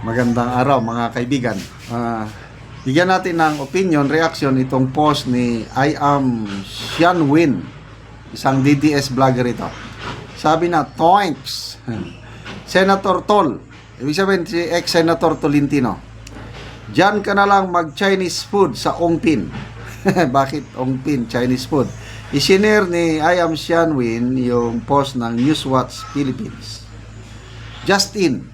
Magandang araw mga kaibigan. Ah, bigyan natin ng opinion, reaction itong post ni I am Xian Win, isang DDS vlogger ito. Sabi na, Toinks, Senator Tol, ibig sabihin si ex-Senator Tolentino, Diyan ka na lang mag-Chinese food sa Ongpin. Bakit Ongpin, Chinese food? Isinare ni I am Xian Win yung post ng Newswatch Philippines. Just in,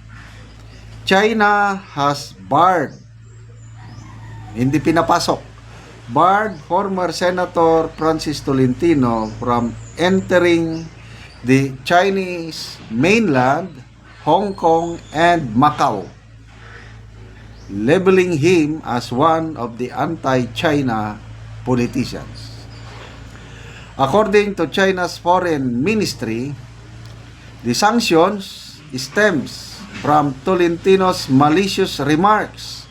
China has barred, hindi pinapasok, barred former Senator Francis Tolentino from entering the Chinese mainland, Hong Kong, and Macau, labeling him as one of the anti-China politicians. According to China's foreign ministry, the sanctions stems from Tolentino's malicious remarks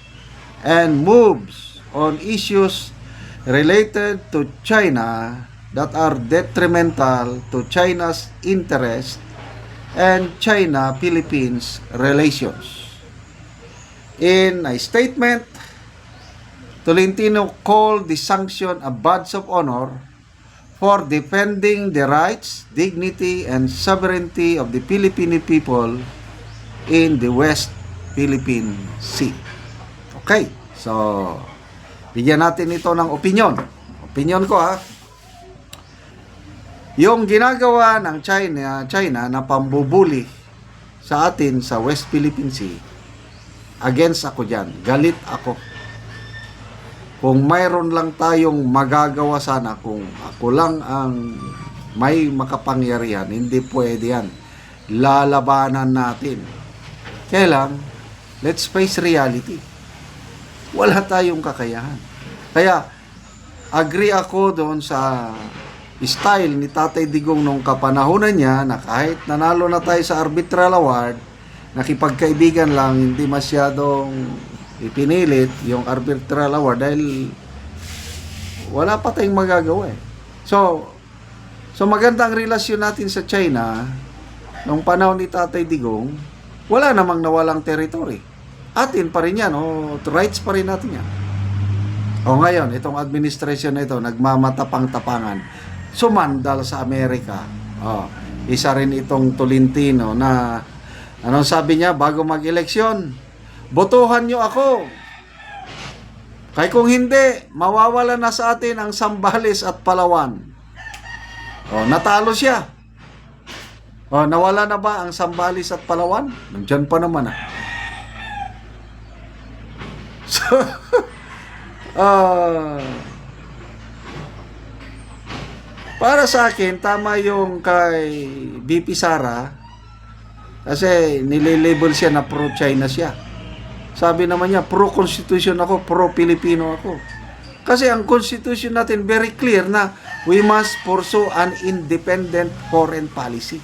and moves on issues related to China that are detrimental to China's interest and China-Philippines relations. In a statement, Tolentino called the sanction a badge of honor for defending the rights, dignity, and sovereignty of the Filipino people in the West Philippine Sea. Okay, so bigyan natin ito ng opinion. Opinion ko ha. Yung ginagawa ng China, China na pambubuli sa atin sa West Philippine Sea, against ako dyan. Galit ako. Kung mayroon lang tayong magagawa sana, kung ako lang ang may makapangyarihan, hindi pwede yan. Lalabanan natin. Kaya lang, let's face reality. Wala tayong kakayahan. Kaya, agree ako doon sa style ni Tatay Digong nung kapanahonan niya na kahit nanalo na tayo sa arbitral award, nakipagkaibigan lang, hindi masyadong ipinilit yung arbitral award dahil wala pa tayong magagawa eh. So, so maganda ang relasyon natin sa China nung panahon ni Tatay Digong, wala namang nawalang territory. Atin pa rin yan, o rights pa rin natin yan. O ngayon, itong administration na ito, nagmamatapang-tapangan, sumandal sa Amerika. O, isa rin itong Tolentino na, anong sabi niya, bago mag-eleksyon, botohan niyo ako. Kaya kung hindi, mawawala na sa atin ang Sambales at Palawan. O, natalo siya. O, nawala na ba ang Sambales at Palawan? Nandiyan pa naman ah. So, ah, para sa akin, tama yung kay BP Sara kasi nililabel siya na pro-China siya. Sabi naman niya, pro-constitution ako, pro-Filipino ako. Kasi ang constitution natin very clear na we must pursue an independent foreign policy.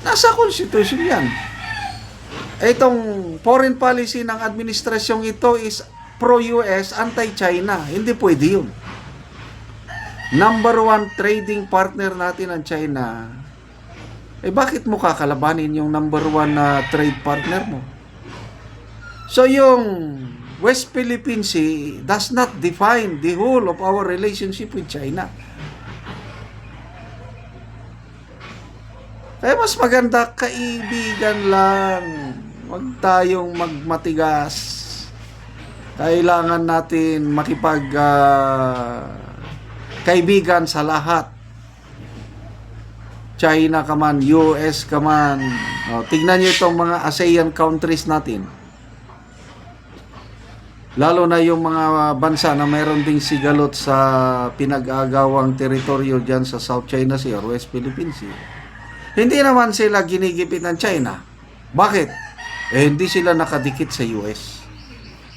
Nasa constitution yan. Itong foreign policy ng administrasyong ito is pro-US, anti-China. Hindi pwede yun. Number one trading partner natin ang China. Eh bakit mo kakalabanin yung number one na trade partner mo? So yung West Philippine Sea does not define the whole of our relationship with China. Kaya mas maganda kaibigan lang. Huwag tayong magmatigas. Kailangan natin makipag ah, kaibigan sa lahat. China ka man, US ka man. O, tignan nyo itong mga ASEAN countries natin. Lalo na yung mga bansa na mayroon ding sigalot sa pinag-agawang teritoryo dyan sa South China Sea or West Philippine Sea. Hindi naman sila ginigipit ng China. Bakit? Eh, hindi sila nakadikit sa US.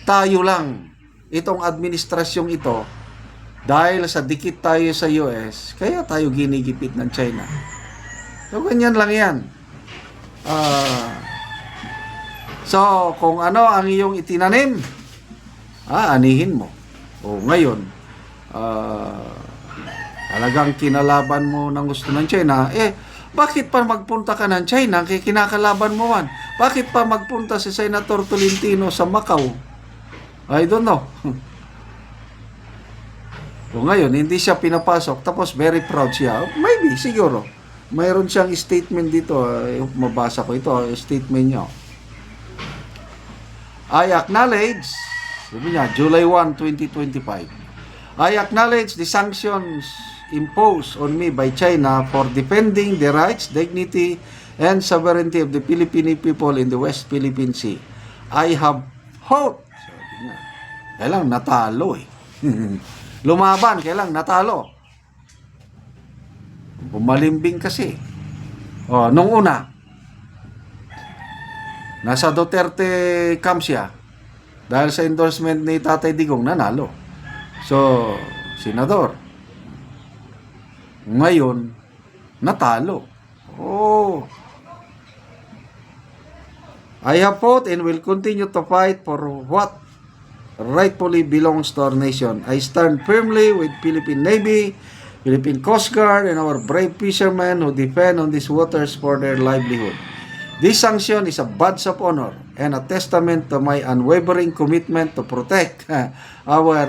Tayo lang, itong administrasyong ito, dahil sa dikit tayo sa US, kaya tayo ginigipit ng China. So, ganyan lang yan. Ah, so, kung ano ang iyong itinanim, ah, anihin mo. O ngayon, ah, talagang kinalaban mo ng gusto ng China, eh, bakit pa magpunta ka ng China kaya kinakalaban mo man? Bakit pa magpunta si Senator Tolentino sa Macau? I don't know. o ngayon, hindi siya pinapasok, tapos very proud siya. Maybe, siguro. Mayroon siyang statement dito. mabasa ko ito, eh, statement niya. I acknowledge, sabi niya, July 1, 2025. I acknowledge the sanctions imposed on me by China for defending the rights, dignity, and sovereignty of the Filipino people in the West Philippine Sea. I have hope. Kailang natalo eh. Lumaban, kailang natalo. Bumalimbing kasi. Oh, nung una, nasa Duterte camp siya dahil sa endorsement ni Tatay Digong nanalo. So, senador. Ngayon, natalo. Oh. I have fought and will continue to fight for what rightfully belongs to our nation. I stand firmly with Philippine Navy, Philippine Coast Guard, and our brave fishermen who depend on these waters for their livelihood. This sanction is a badge of honor and a testament to my unwavering commitment to protect our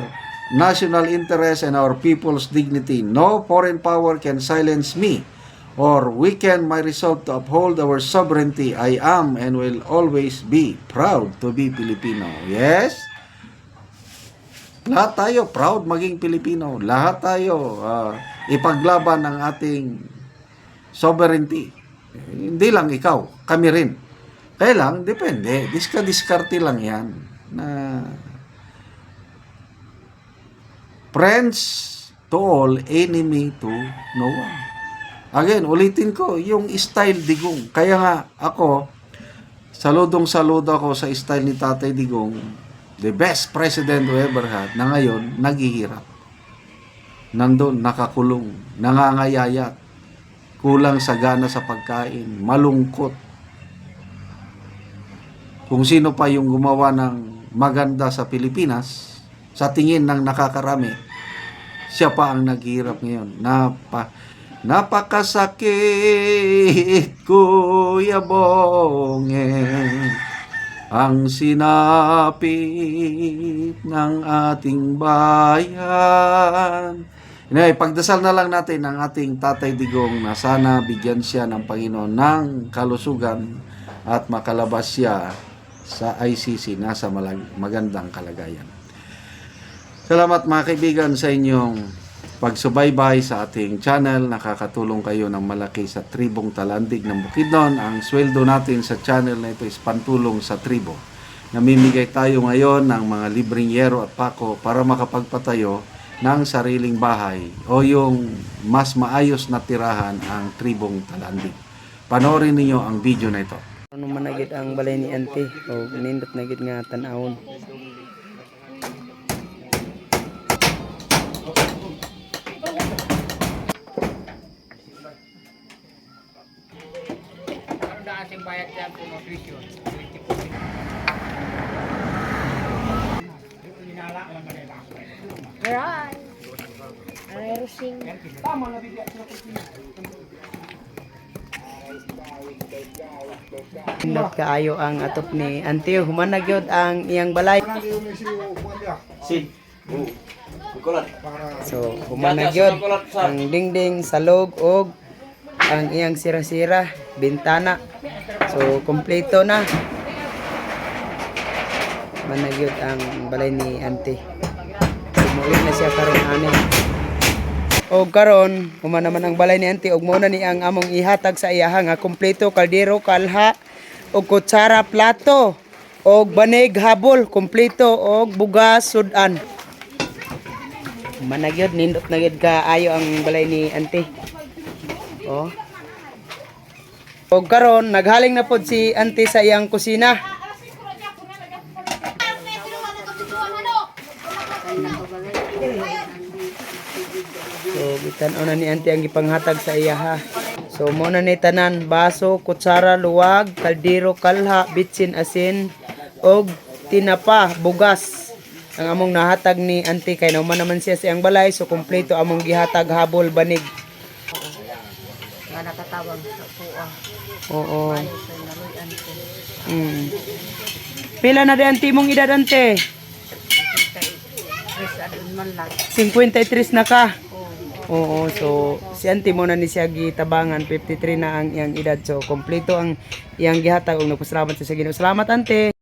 national interest and our people's dignity. No foreign power can silence me or weaken my resolve to uphold our sovereignty. I am and will always be proud to be Filipino. Yes? Lahat tayo proud maging Pilipino. Lahat tayo ah, ipaglaban ng ating sovereignty. Hindi lang ikaw, kami rin. Kaya lang, depende. Diska-diskarte lang yan. Na friends to all, enemy to no one. Again, ulitin ko, yung style digong. Kaya nga, ako, saludong saludo ako sa style ni Tatay Digong, the best president we ever had, na ngayon, naghihirap. Nandun, nakakulong, nangangayayat, kulang sa gana sa pagkain, malungkot. Kung sino pa yung gumawa ng maganda sa Pilipinas, sa tingin ng nakakarami, siya pa ang naghihirap ngayon. Napa, napakasakit, Kuya Bongeng, ang sinapit ng ating bayan. Anyway, pagdasal na lang natin ang ating Tatay Digong na sana bigyan siya ng Panginoon ng kalusugan at makalabas siya sa ICC na sa magandang kalagayan. Salamat mga kaibigan sa inyong pagsubaybay sa ating channel. Nakakatulong kayo ng malaki sa tribong talandig ng Bukidnon. Ang sweldo natin sa channel na ito is pantulong sa tribo. Namimigay tayo ngayon ng mga libreng yero at pako para makapagpatayo ng sariling bahay o yung mas maayos na tirahan ang tribong talandig. Panoorin ninyo ang video na ito. Ano man na gid ang balay ni Ante o nindot na gid nga tan-awon. Right. Aerosing. Nindot kaayo ang atop ni Ante human na gyud ang iyang balay. So human na gyud ang dingding salog og ang iyang sira-sira bintana. So kompleto na. Man na gyud ang balay ni Ante. Umuwi na siya karon ani. Og karon, human naman ang balay ni Auntie og mao na ni ang among ihatag sa iyaha nga kompleto kaldero, kalha og kutsara, plato og banig habol kompleto og bugas sudan. Human na gyud nindot na ka ayo ang balay ni Auntie. Oh. Og karon naghaling na pod si Auntie sa iyang kusina. So, bitan na ni auntie ang ipanghatag sa iya ha. So, mo na ni tanan, baso, kutsara, luwag, kaldero, kalha, bitsin, asin, og tinapa, bugas. Ang among nahatag ni auntie kay nauman naman siya sa iyang balay, so kompleto among gihatag habol banig. Nga nakatawag sa kuha. Oo. Ayaw sa naluyan ko. Mm. Pila na di ante mong edad ante? Kay Chris adun man lang. 53 na ka. Oo, so si auntie mo na ni siya gitabangan 53 na ang iyang edad. So kompleto ang iyang gihatag ug nagpasalamat sa Ginoo. Salamat ante.